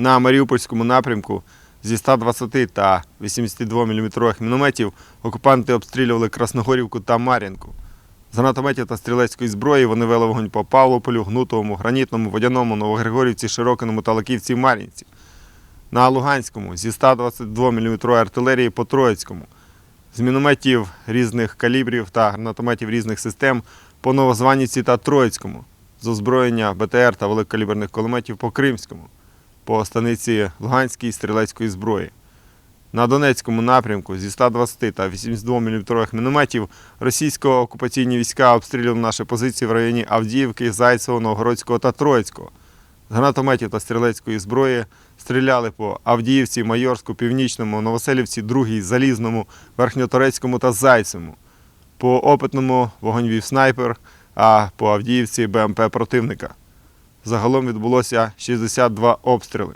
На Маріупольському напрямку зі 120 та 82 мм мінометів окупанти обстрілювали Красногорівку та Мар'їнку. З гранатометів та стрілецької зброї вони вели вогонь по Павлополю, Гнутовому, Гранітному, Водяному, Новогригорівці, Широкиному та Лаківці Мар'їнці. На Луганському зі 122 мм артилерії по Троїцькому. З мінометів різних калібрів та гранатометів різних систем по Новозваніці та Троїцькому. З озброєння БТР та великокаліберних кулеметів по Кримському, по станиці Луганській стрілецької зброї. На Донецькому напрямку зі 120 та 82 мм мінометів російсько-окупаційні війська обстрілювали наші позиції в районі Авдіївки, Зайцевого, Новгородського та Троїцького. З гранатометів та стрілецької зброї стріляли по Авдіївці, Майорську, Північному, Новоселівці, Другій, Залізному, Верхньоторецькому та Зайцевому. По опитному вогонь вів снайпер, а по Авдіївці БМП противника. Загалом відбулося 62 обстріли.